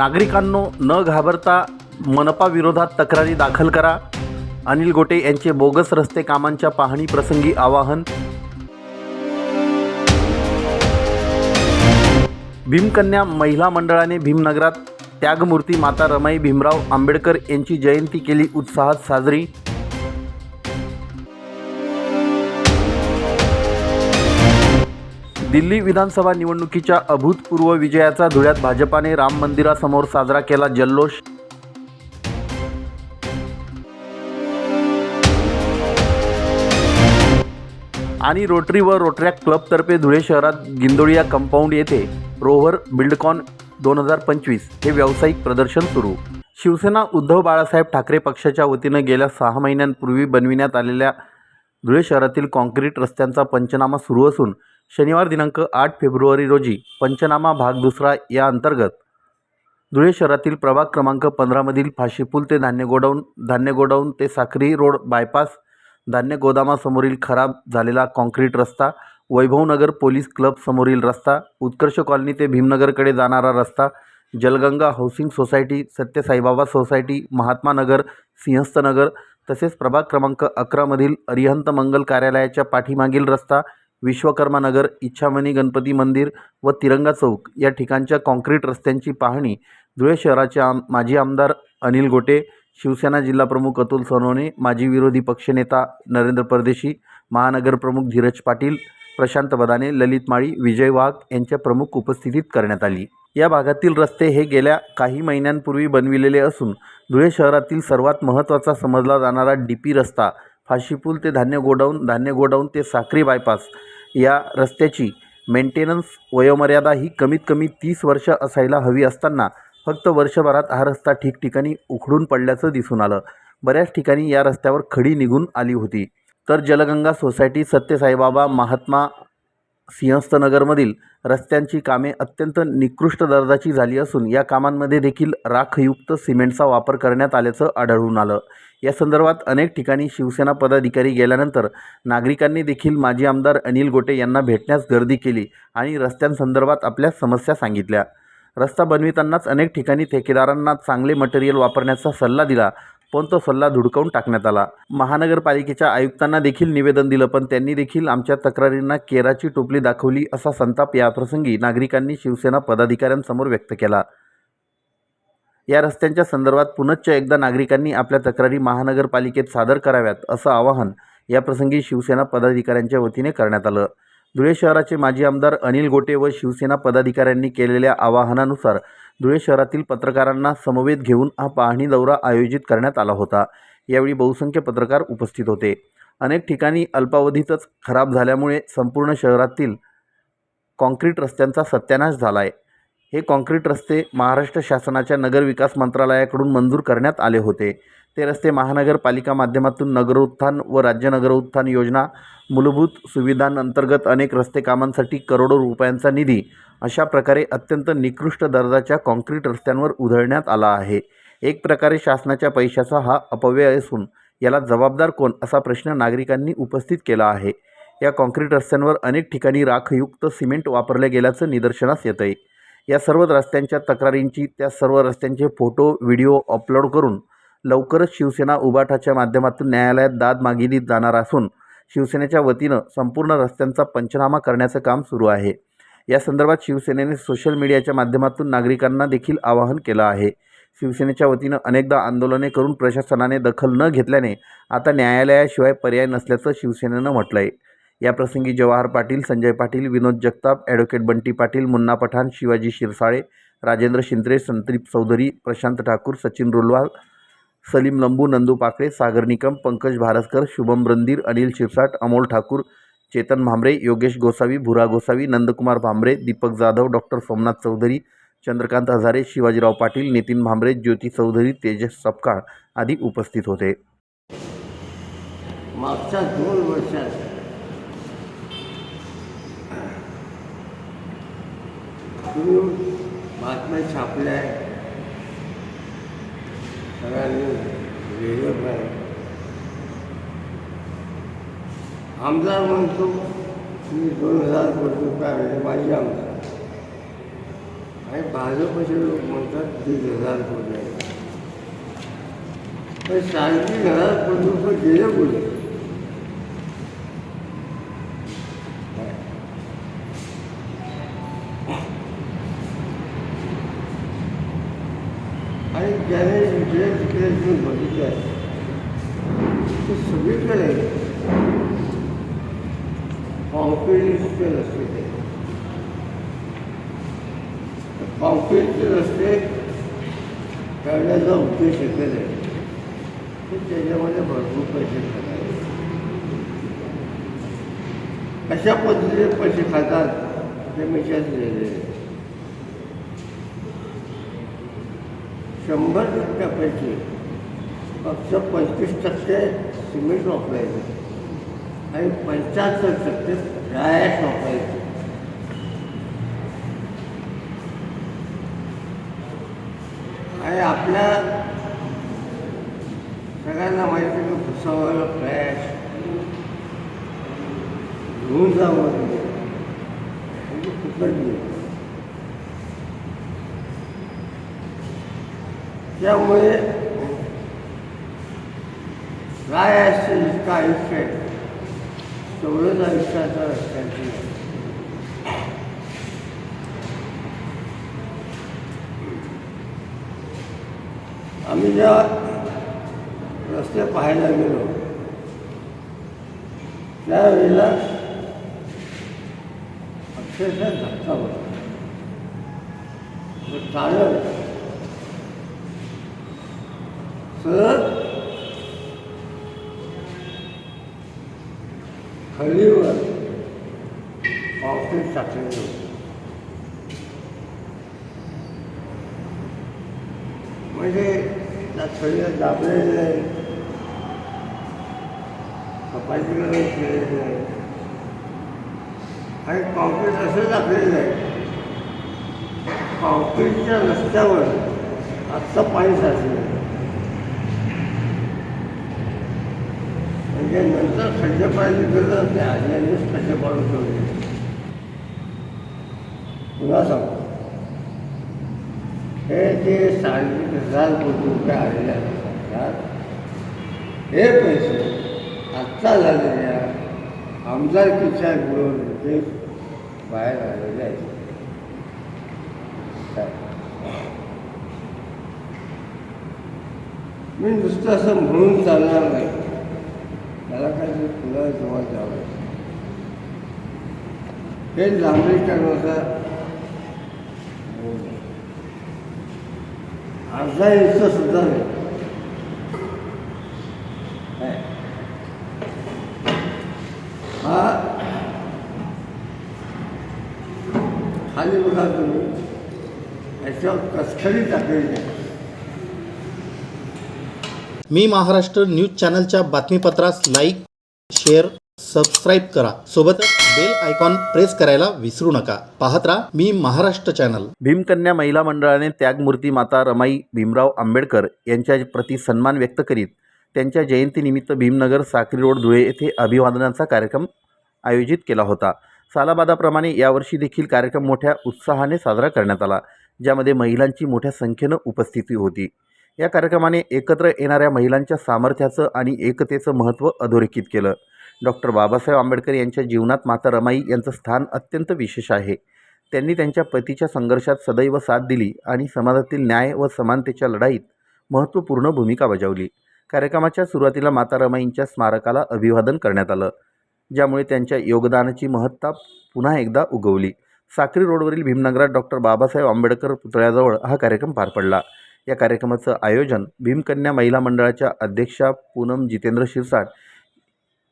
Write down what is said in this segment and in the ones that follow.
नागरिकांनो न घाबरता मनपा विरोधात तक्रारी दाखल करा. अनिल गोटे यांचे बोगस रस्ते कामांच्या पाहणी प्रसंगी आवाहन. भीमकन्या महिला मंडळाने भीमनगरात त्यागमूर्ती माता रमाई भीमराव आंबेडकर यांची जयंती केली उत्साहात साजरी. दिल्ली विधानसभा निवडणुकीच्या अभूतपूर्व विजयाचा धुळ्यात भाजपाने राम मंदिरासमोर साजरा केला जल्लोष. आणि रोटरी व रोटरॅक क्लबतर्फे धुळे शहरात गिंदोळी कंपाऊंड येथे रोव्हर बिल्डकॉन दोन हजार पंचवीस हे व्यावसायिक प्रदर्शन सुरू. शिवसेना उद्धव बाळासाहेब ठाकरे पक्षाच्या वतीनं गेल्या सहा महिन्यांपूर्वी बनविण्यात आलेल्या धुळे शहरातील काँक्रीट रस्त्यांचा पंचनामा सुरू असून शनिवार दिनांक आठ फेब्रुवारी रोजी पंचनामा भाग दुसरा या अंतर्गत धुळे शहरातील प्रभाग क्रमांक पंधरामधील फाशीपूल ते धान्य गोडाऊन धान्य गोडाऊन ते साखरी रोड बायपास धान्य गोदामासमोरील खराब झालेला काँक्रीट रस्ता वैभवनगर पोलीस क्लब समोरील रस्ता उत्कर्ष कॉलनी ते भीमनगरकडे जाणारा रस्ता Jalganga housing society Satyasaibaba society Mahatma Nagar Sinhasthanagar तसेच प्रभाग क्रमांक अकरामधील अरिहंत मंगल कार्यालयाच्या पाठीमागील रस्ता विश्वकर्मानगर इच्छामणी गणपती मंदिर व तिरंगा चौक या ठिकाणच्या काँक्रीट रस्त्यांची पाहणी धुळे शहराचे आम माजी आमदार अनिल गोटे शिवसेना जिल्हाप्रमुख अतुल सोनवणे माजी विरोधी पक्षनेता नरेंद्र परदेशी महानगरप्रमुख धीरज पाटील प्रशांत बदाने ललित माळी विजय वाघ यांच्या प्रमुख उपस्थितीत करण्यात आली. या भागातील रस्ते हे गेल्या काही महिन्यांपूर्वी बनविलेले असून धुळे शहरातील सर्वात महत्त्वाचा समजला जाणारा डी पी रस्ता फाशीपूल ते धान्य गोडाऊन धान्य गोडाऊन ते साक्री बायपास या रस्त्याची मेंटेनन्स वयोमर्यादा ही कमीत कमी तीस वर्ष असायला हवी असताना फक्त वर्षभरात हा रस्ता ठिकठिकाणी उखडून पडल्याचं दिसून आलं. बऱ्याच ठिकाणी या रस्त्यावर खडी निघून आली होती. तर जलगंगा सोसायटी सत्यसाईबाबा महात्मा सिंहस्थनगरमधील रस्त्यांची कामे अत्यंत निकृष्ट दर्जाची झाली असून या कामांमध्ये देखील राखयुक्त सिमेंटचा वापर करण्यात आल्याचं आढळून आलं. या संदर्भात अनेक ठिकाणी शिवसेना पदाधिकारी गेल्यानंतर नागरिकांनी देखील माजी आमदार अनिल गोटे यांना भेटण्यास गर्दी केली आणि रस्त्यांसंदर्भात आपल्या समस्या सांगितल्या. रस्ता बनवितानाच अनेक ठिकाणी ठेकेदारांना चांगले मटेरियल वापरण्याचा सल्ला दिला पण तो सल्ला धुडकावून टाकण्यात आला. महानगरपालिकेच्या आयुक्तांना देखील निवेदन दिलं पण त्यांनी देखील आमच्या तक्रारींना केराची टोपली दाखवली असा संताप याप्रसंगी नागरिकांनी शिवसेना पदाधिकाऱ्यांसमोर व्यक्त केला. या रस्त्यांच्या संदर्भात पुनश्च एकदा नागरिकांनी आपल्या तक्रारी महानगरपालिकेत सादर कराव्यात असं आवाहन याप्रसंगी शिवसेना पदाधिकाऱ्यांच्या वतीने करण्यात आलं. धुळे शहराचे माजी आमदार अनिल गोटे व शिवसेना पदाधिकाऱ्यांनी केलेल्या आवाहनानुसार धुळे शहरातील पत्रकारांना समवेत घेऊन हा पाहणी दौरा आयोजित करण्यात आला होता. यावेळी बहुसंख्य पत्रकार उपस्थित होते. अनेक ठिकाणी अल्पावधीतच खराब झाल्यामुळे संपूर्ण शहरातील काँक्रीट रस्त्यांचा सत्यानाश झाला आहे हे काँक्रीट रस्ते महाराष्ट्र शासनाच्या नगरविकास मंत्रालयाकडून मंजूर करण्यात आले होते. ते रस्ते महानगरपालिका माध्यमातून नगरोत्थान व राज्य नगरोत्थान योजना मूलभूत सुविधांअंतर्गत अनेक रस्ते कामांसाठी करोडो रुपयांचा निधी अशा प्रकारे अत्यंत निकृष्ट दर्जाच्या काँक्रीट रस्त्यांवर उधळण्यात आला आहे. एक प्रकारे शासनाच्या पैशाचा हा अपव्यय असून याला जबाबदार कोण असा प्रश्न नागरिकांनी उपस्थित केला आहे. या काँक्रीट रस्त्यांवर अनेक ठिकाणी राखयुक्त सिमेंट वापरले गेल्याचं निदर्शनास येतं आहे या सर्व रस्त्यांच्या तक्रारींची त्या सर्व रस्त्यांचे फोटो व्हिडिओ अपलोड करून लवकरच शिवसेना उबाठाच्या माध्यमातून न्यायालयात दाद मागितली जाणार असून शिवसेनेच्या वतीनं संपूर्ण रस्त्यांचा पंचनामा करण्याचं काम सुरू आहे. या संदर्भात शिवसेनेने सोशल मीडियाच्या माध्यमातून नागरिकांना देखील आवाहन केलं आहे. शिवसेनेच्या वतीनं अनेकदा आंदोलने करून प्रशासनाने दखल न घेतल्याने आता न्यायालयाशिवाय पर्याय नसल्याचं शिवसेनेनं म्हटलं आहे याप्रसंगी जवाहर पाटील संजय पाटील विनोद जगताप ॲडव्होकेट बंटी पाटील मुन्ना पठाण शिवाजी शिरसाळे राजेंद्र शिंत्रे संदीप चौधरी प्रशांत ठाकूर सचिन रुलवाल सलीम लंबू नंदू पाकळे सागर निकम पंकज भारसकर शुभम रंदीर अनिल शिरसाट अमोल ठाकूर चेतन भांबरे योगेश गोसावी भुरा गोसावी नंदकुमार भांबरे दीपक जाधव डॉक्टर सोमनाथ चौधरी चंद्रकांत हजारे शिवाजीराव पाटील नितीन भांबरे ज्योती चौधरी तेजस सपकाळ आदी उपस्थित होते. मागच्या दोन वर्षात तुम्ही बातम्या छापल्या आहे सगळ्यांनी लिहिलं पाहिजे. आमदार म्हणतो मी दोन हजार कोटी रुपये आणले माझे आमदार. आणि भाजपचे लोक म्हणतात दीड हजार कोटी आहे पण साडेतीन हजार कोटी रुपये गेले कुठे आणि ज्याने इन्शुरन्स केले तुम्ही आहे. ते सगळीकडे कॉन्क्रीटचे रस्ते ते. कॉन्क्रीटचे रस्ते करण्याचा उद्देश एकच आहे त्याच्यामध्ये भरपूर पैसे खातात. कशा पद्धतीने पैसे खातात ते मिशाच लिहिले शंभर टक्क्यापैकी फक्त पंचवीस टक्के सिमेंट वापरायचं. आणि पंच्याहत्तर टक्के रायस वापरायचं. आणि आपल्या सगळ्यांना माहिती की भुसावळ फ्लॅश घेऊन जावं म्हणजे. म्हणजे फुकट त्यामुळे काय असते इतकं आयुष्य आहे तेवढंच आयुष्याचं रस्त्यांची आम्ही जेव्हा रस्ते पाहायला गेलो त्यावेळेला अक्षरशः धक्का बसला. चालत सहज खलीवर ऑफिस टाकलेलं होतं म्हणजे त्या खळीला दाबलेलं नाही कपाशीला केलेलं नाही आणि कॉन्क्रीट असं दाखलेलं आहे. कॉन्क्रीटच्या रस्त्यावर आत्ता पाणी साचलेलं म्हणजे नंतर खड्डे पाण्याची गरज नाही आल्यानेच खड्डे पाडून ठेवले. पुन्हा सांगतो. हे जे साडेतीन हजार कोटी रुपये आलेले आहेत सरकार हे पैसे आत्ता झालेल्या आमदारकीच्या निवडणुकीत बाहेर आलेले आहेत. मी नुसतं असं म्हणून चालणार नाही. त्याला काय ते तुला जेव्हा द्यावं हे डांबरीकरणाचा अर्धा इंच सुद्धा नाही. हा. खाली बघा तुम्ही. याच्यावर कसखरी टाकलेली आहे मी महाराष्ट्र न्यूज चॅनलच्या बातमीपत्रास लाईक शेअर सबस्क्राईब करा. सोबतच बेल आयकॉन प्रेस करायला विसरू नका. पाहत राहा मी महाराष्ट्र चॅनल. भीमकन्या महिला मंडळाने त्यागमूर्ती माता रमाई भीमराव आंबेडकर यांच्या प्रति सन्मान व्यक्त करीत त्यांच्या जयंतीनिमित्त भीमनगर साक्री रोड धुळे येथे अभिवादनाचा कार्यक्रम आयोजित केला होता. सालाबादाप्रमाणे यावर्षी देखील कार्यक्रम मोठ्या उत्साहाने साजरा करण्यात आला ज्यामध्ये महिलांची मोठ्या संख्येनं उपस्थिती होती. या कार्यक्रमाने एकत्र येणाऱ्या महिलांच्या सामर्थ्याचं आणि एकतेचं महत्त्व अधोरेखित केलं. डॉक्टर बाबासाहेब आंबेडकर यांच्या जीवनात माता रमाई यांचं स्थान अत्यंत विशेष आहे. त्यांनी त्यांच्या पतीच्या संघर्षात सदैव साथ दिली आणि समाजातील न्याय व समानतेच्या लढाईत महत्त्वपूर्ण भूमिका बजावली. कार्यक्रमाच्या सुरुवातीला माता रमाईंच्या स्मारकाला अभिवादन करण्यात आलं ज्यामुळे त्यांच्या योगदानाची महत्ता पुन्हा एकदा उगवली. साक्री रोडवरील भीमनगरात डॉक्टर बाबासाहेब आंबेडकर पुतळ्याजवळ हा कार्यक्रम पार पडला. या कार्यक्रमाचं आयोजन भीमकन्या महिला मंडळाच्या अध्यक्षा पूनम जितेंद्र शिरसाट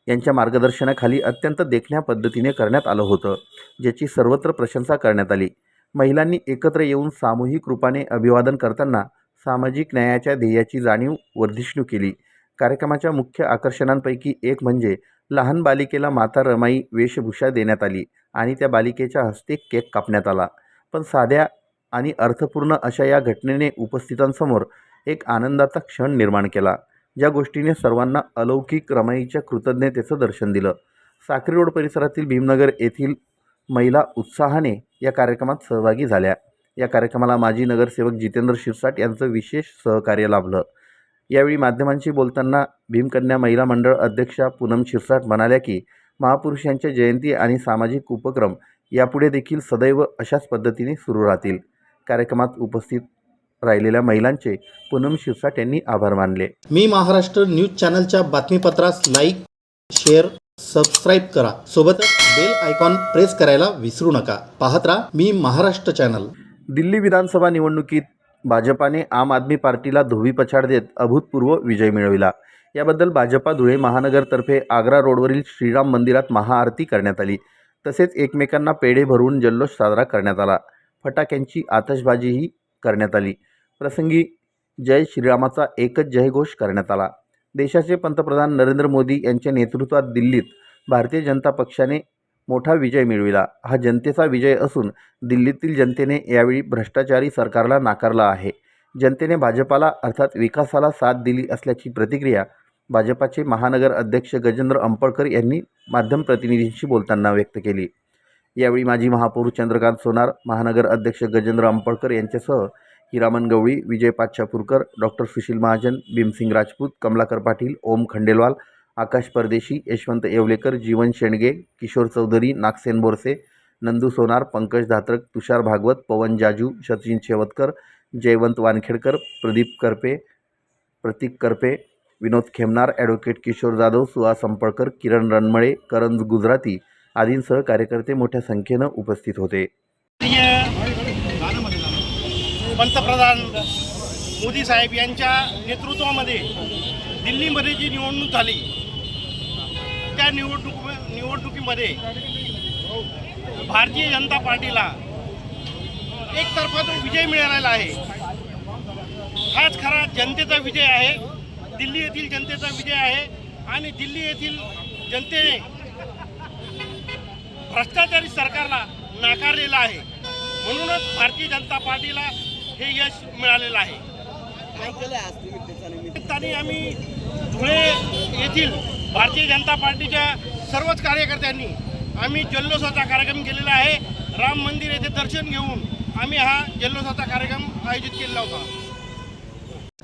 यांच्या मार्गदर्शनाखाली अत्यंत देखण्या पद्धतीने करण्यात आलं होतं ज्याची सर्वत्र प्रशंसा करण्यात आली. महिलांनी एकत्र येऊन सामूहिक रूपाने अभिवादन करताना सामाजिक न्यायाच्या ध्येयाची जाणीव वर्धिष्णू केली. कार्यक्रमाच्या मुख्य आकर्षणांपैकी एक म्हणजे लहान बालिकेला माता रमाई वेशभूषा देण्यात आली आणि त्या बालिकेच्या हस्ते केक कापण्यात आला. पण साध्या आणि अर्थपूर्ण अशा या घटनेने उपस्थितांसमोर एक आनंदाचा क्षण निर्माण केला ज्या गोष्टीने सर्वांना अलौकिक रमाईच्या कृतज्ञतेचं दर्शन दिलं. साक्री रोड परिसरातील भीमनगर येथील महिला उत्साहाने या कार्यक्रमात सहभागी झाल्या. या कार्यक्रमाला माजी नगरसेवक जितेंद्र शिरसाट यांचं विशेष सहकार्य लाभलं. यावेळी माध्यमांशी बोलताना भीमकन्या महिला मंडळ अध्यक्षा पूनम शिरसाट म्हणाल्या की महापुरुषांच्या जयंती आणि सामाजिक उपक्रम यापुढे देखील सदैव अशाच पद्धतीने सुरू राहतील. कार्यक्रमात उपस्थित राहिलेल्या महिलांचे पूनम शिरसाट यांनी आभार मानले. मी महाराष्ट्र न्यूज चॅनलच्या बातमीपत्रास लाईक शेअर सबस्क्राईब करा. सोबतच बेल आयकॉन प्रेस करायला विसरू नका. पाहत राहा मी महाराष्ट्र चॅनल. दिल्ली विधानसभा निवडणुकीत भाजपाने आम आदमी पार्टीला धोबीपछाड देत अभूतपूर्व विजय मिळविला. याबद्दल भाजपा धुळे महानगरतर्फे आग्रा रोडवरील श्रीराम मंदिरात महाआरती करण्यात आली. तसेच एकमेकांना पेढे भरवून जल्लोष साजरा करण्यात आला. फटाक्यांची आतषबाजीही करण्यात आली. प्रसंगी जय श्रीरामाचा एकच जयघोष करण्यात आला. देशाचे पंतप्रधान नरेंद्र मोदी यांच्या नेतृत्वात दिल्लीत भारतीय जनता पक्षाने मोठा विजय मिळविला. हा जनतेचा विजय असून दिल्लीतील जनतेने यावेळी भ्रष्टाचारी सरकारला नाकारला आहे. जनतेने भाजपाला अर्थात विकासाला साथ दिली असल्याची प्रतिक्रिया भाजपाचे महानगर अध्यक्ष गजेंद्र अंपळकर यांनी माध्यम प्रतिनिधींशी बोलताना व्यक्त केली. यावेळी माजी महापौर चंद्रकांत सोनार महानगर अध्यक्ष गजेंद्र आंबळकर यांच्यासह हिरामन गवळी विजय पाच्छापूरकर डॉक्टर सुशील महाजन भीमसिंग राजपूत कमलाकर पाटील ओम खंडेलवाल आकाश परदेशी यशवंत येवलेकर जीवन शेंडगे किशोर चौधरी नागसेन बोरसे नंदू सोनार पंकज धात्रक तुषार भागवत पवन जाजू सचिन शेवतकर जयवंत वानखेडकर प्रदीप करपे प्रतीक करपे विनोद खेमनार ॲडव्होकेट किशोर जाधव सुहास संपळकर किरण रणमळे करंज गुजराती आदींसह कार्यकर्ते मोठ्या संख्येनं उपस्थित होते. पंतप्रधान मोदी साहेब यांच्या नेतृत्वामध्ये दिल्लीमध्ये जी निवडणूक झाली त्या निवडणूक निवडणुकीमध्ये भारतीय जनता पार्टीला एकतर्फा जो विजय मिळालेला आहे. हाच खरा जनतेचा विजय आहे. दिल्ली येथील जनतेचा विजय आहे आणि दिल्ली येथील जनतेने भ्रष्टाचारी सरकारला नाकारलेलं आहे. म्हणूनच भारतीय जनता पार्टीला हे यश मिळालेलं आहे. निमित्ताने आम्ही धुळे येथील भारतीय जनता पार्टीच्या सर्वच कार्यकर्त्यांनी आम्ही जल्लोषाचा कार्यक्रम केलेला आहे. राम मंदिर येथे दर्शन घेऊन आम्ही हा जल्लोषाचा कार्यक्रम आयोजित केलेला होता.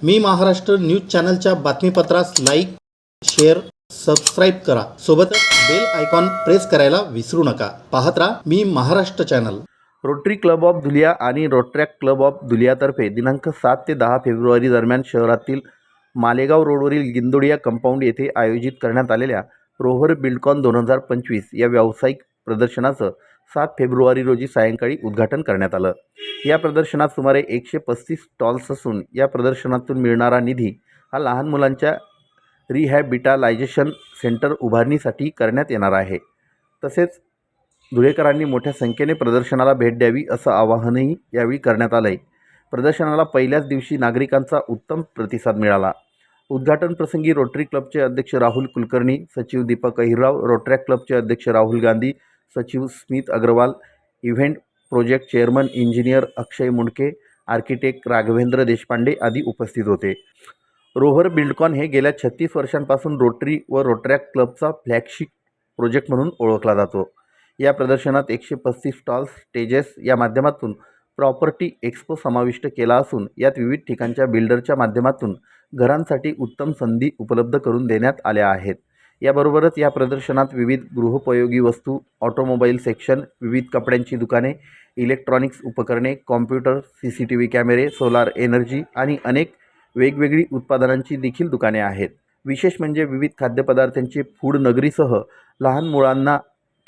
मी महाराष्ट्र न्यूज चॅनलच्या बातमीपत्रास लाईक शेअर सबस्क्राईब करा. सोबतच बेल आयकॉन प्रेस करायला विसरू नका. पाहत राहा मी Maharashtra channel rotary club of Dhulia आणि रोटरॅक क्लब ऑफ धुलियातर्फे दिनांक सात ते दहा फेब्रुवारी दरम्यान शहरातील मालेगाव रोडवरील गिंदोडिया कंपाऊंड येथे आयोजित करण्यात आलेल्या रोव्हर बिल्डकॉन दोन हजार पंचवीस या व्यावसायिक प्रदर्शनाचं सात फेब्रुवारी रोजी सायंकाळी उद्घाटन करण्यात आलं. या प्रदर्शनात सुमारे एकशे पस्तीस स्टॉल्स असून या प्रदर्शनातून मिळणारा निधी हा लहान मुलांच्या रिहॅबिटालायझेशन सेंटर उभारणीसाठी करण्यात येणार आहे. तसेच धुळेकरांनी मोठ्या संख्येने प्रदर्शनाला भेट द्यावी असं आवाहनही यावेळी करण्यात आलं आहे प्रदर्शनाला पहिल्याच दिवशी नागरिकांचा उत्तम प्रतिसाद मिळाला. उद्घाटन प्रसंगी रोटरी क्लबचे अध्यक्ष राहुल कुलकर्णी सचिव दीपक अहिरराव रोटरॅक क्लबचे अध्यक्ष राहुल गांधी सचिव Smit Agarwal event project chairman engineer Akshay Mundke architect Raghavendra Deshpande आदी उपस्थित होते. रोव्हर बिल्डकॉन हे गेल्या छत्तीस वर्षांपासून रोटरी व रोटरॅक क्लबचा फ्लॅगशिप प्रोजेक्ट म्हणून ओळखला जातो. या प्रदर्शनात एकशे पस्तीस स्टॉल्स स्टेजेस या माध्यमातून प्रॉपर्टी एक्सपो समाविष्ट केला असून यात विविध ठिकाणच्या बिल्डरच्या माध्यमातून घरांसाठी उत्तम संधी उपलब्ध करून देण्यात आल्या आहेत. याबरोबरच या प्रदर्शनात विविध गृहोपयोगी वस्तू ऑटोमोबाईल सेक्शन विविध कपड्यांची दुकाने इलेक्ट्रॉनिक्स उपकरणे computer C C T V कॅमेरे सोलार एनर्जी आणि अनेक वेगवेगळी उत्पादनांची देखील दुकाने आहेत. विशेष म्हणजे विविध खाद्यपदार्थांची फूड नगरीसह लहान मुलांना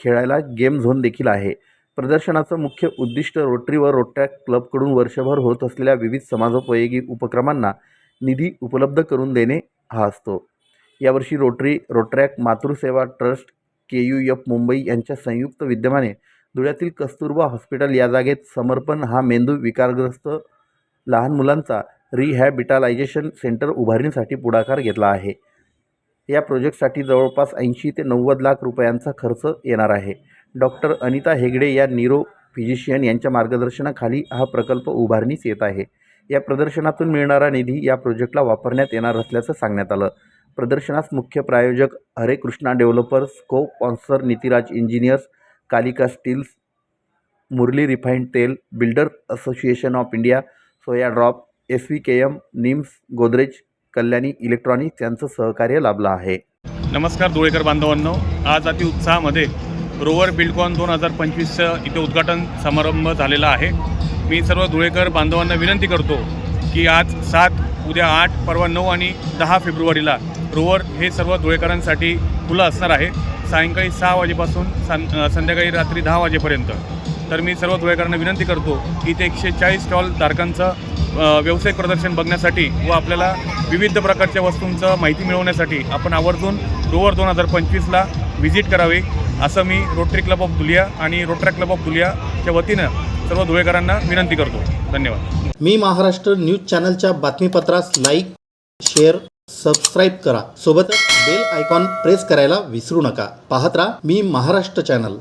खेळायला गेम झोन देखील आहे. प्रदर्शनाचं मुख्य उद्दिष्ट रोटरी व रोट्रॅक क्लबकडून वर्षभर होत असलेल्या विविध समाजोपयोगी उपक्रमांना निधी उपलब्ध करून देणे हा असतो. यावर्षी rotary rotaract Matruseva trust K U F Mumbai यांच्या संयुक्त विद्यमाने धुळ्यातील कस्तुरबा हॉस्पिटल या जागेत समर्पण हा मेंदू विकारग्रस्त लहान मुलांचा रिहॅबिटालायझेशन सेंटर उभारणीसाठी पुढाकार घेतला आहे. या प्रोजेक्टसाठी जवळपास ऐंशी ते नव्वद लाख रुपयांचा खर्च येणार आहे. डॉक्टर अनिता हेगडे या न्यूरो फिजिशियन यांच्या मार्गदर्शनाखाली हा प्रकल्प उभारणीस येत आहे. या प्रदर्शनातून मिळणारा निधी या प्रोजेक्टला वापरण्यात येणार असल्याचं सांगण्यात आलं. प्रदर्शनास मुख्य प्रायोजक Hare Krishna developers co sponsor Nitiraj engineers Kalika steels Murli refined तेल builder association of India soya drop S V K M Nims Godrej Kalyani electronics यांचं सहकार्य लाभलं आहे. नमस्कार धुळेकर बांधवांनो. आज अति उत्साहामध्ये रोवर बिल्डकॉन दोन हजार पंचवीसचं इथे उद्घाटन समारंभ झालेला आहे. मी सर्व धुळेकर बांधवांना विनंती करतो की आज सात उद्या आठ परवा नऊ आणि दहा फेब्रुवारीला रोवर हे सर्व धुळेकरांसाठी खुलं असणार आहे. सायंकाळी सहा वाजेपासून सं संध्याकाळी रात्री दहा वाजेपर्यंत. तर मी सर्व धुळेकरांना विनंती करतो की ते एकशे चाळीस स्टॉल धारकांचं व्यावसायिक प्रदर्शन बघण्यासाठी व आपल्याला विविध प्रकारच्या वस्तूंचं माहिती मिळवण्यासाठी आपण आवर्जून रोवर दोन हजार पंचवीसला व्हिजिट करावे असं मी रोटरी क्लब ऑफ दुलिया आणि रोटरी क्लब ऑफ दुलियाच्या वतीनं सर्व धुळेकरांना विनंती करतो. धन्यवाद. मी महाराष्ट्र न्यूज चॅनलच्या बातमीपत्रास लाईक शेअर सबस्क्राईब करा. सोबतच बेल आयकॉन प्रेस करायला विसरू नका. पाहत राहा मी महाराष्ट्र चॅनल.